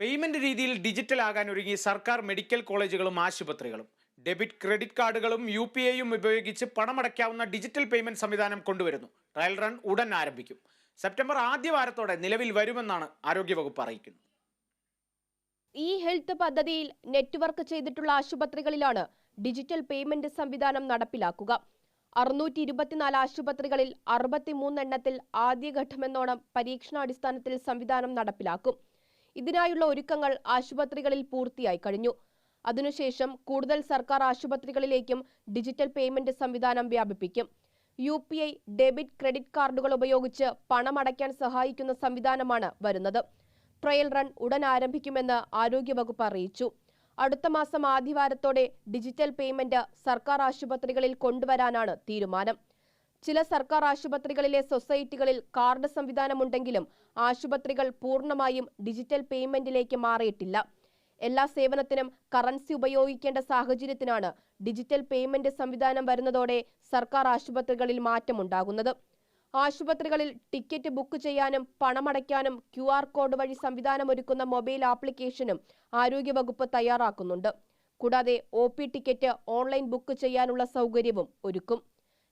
Payment രീതിയിൽ digital ആകാൻ ഒരുങ്ങി സർക്കാർ മെഡിക്കൽ കോളേജുകളും ആശുപത്രികളും. ഡെബിറ്റ് ക്രെഡിറ്റ് കാർഡുകളും യു പി ഐയും ഉപയോഗിച്ച് പണമടയ്ക്കാവുന്ന ഡിജിറ്റൽ പേയ്മെന്റ് സംവിധാനം കൊണ്ടുവരുന്നു. ട്രയൽ റൺ ഉടൻ ആരംഭിക്കും. സെപ്റ്റംബർ ആദ്യ വാരത്തോടെ നിലവിൽ വരുമെന്നാണ് ആരോഗ്യവകുപ്പ് അറിയിക്കുന്നത്. ഈ ഹെൽത്ത് പദ്ധതിയിൽ നെറ്റ്വർക്ക് ചെയ്തിട്ടുള്ള ആശുപത്രികളിലാണ് ഡിജിറ്റൽ പേയ്മെന്റ് സംവിധാനം നടപ്പിലാക്കുക. അറുന്നൂറ്റി ഇരുപത്തിനാല് ആശുപത്രികളിൽ അറുപത്തിമൂന്നെണ്ണത്തിൽ ആദ്യഘട്ടമെന്നോണം പരീക്ഷണാടിസ്ഥാനത്തിൽ സംവിധാനം നടപ്പിലാക്കും. ഇതിനായുള്ള ഒരുക്കങ്ങൾ ആശുപത്രികളിൽ പൂർത്തിയായി കഴിഞ്ഞു. അതിനുശേഷം കൂടുതൽ സർക്കാർ ആശുപത്രികളിലേക്കും ഡിജിറ്റൽ പേയ്മെന്റ് സംവിധാനം വ്യാപിപ്പിക്കും. U P I debit credit കാർഡുകൾ ഉപയോഗിച്ച് പണമടയ്ക്കാൻ സഹായിക്കുന്ന സംവിധാനമാണ് വരുന്നത്. ട്രയൽ റൺ ഉടൻ ആരംഭിക്കുമെന്ന് ആരോഗ്യവകുപ്പ് അറിയിച്ചു. അടുത്ത മാസം ആദ്യവാരത്തോടെ ഡിജിറ്റൽ പേയ്മെന്റ് സർക്കാർ ആശുപത്രികളിൽ കൊണ്ടുവരാനാണ് തീരുമാനം. ചില സർക്കാർ ആശുപത്രികളിലെ സൊസൈറ്റികളിൽ കാർഡ് സംവിധാനമുണ്ടെങ്കിലും ആശുപത്രികൾ പൂർണമായും ഡിജിറ്റൽ പേയ്മെന്റിലേക്ക് മാറിയിട്ടില്ല. എല്ലാ സേവനത്തിനും കറൻസി ഉപയോഗിക്കേണ്ട സാഹചര്യത്തിനാണ് ഡിജിറ്റൽ പേയ്മെന്റ് സംവിധാനം വരുന്നതോടെ സർക്കാർ ആശുപത്രികളിൽ മാറ്റമുണ്ടാകുന്നത്. ആശുപത്രികളിൽ ടിക്കറ്റ് ബുക്ക് ചെയ്യാനും പണമടയ്ക്കാനും ക്യു ആർ കോഡ് വഴി സംവിധാനമൊരുക്കുന്ന മൊബൈൽ ആപ്ലിക്കേഷനും ആരോഗ്യവകുപ്പ് തയ്യാറാക്കുന്നുണ്ട്. കൂടാതെ ഒ ടിക്കറ്റ് ഓൺലൈൻ ബുക്ക് ചെയ്യാനുള്ള സൗകര്യവും ഒരുക്കും.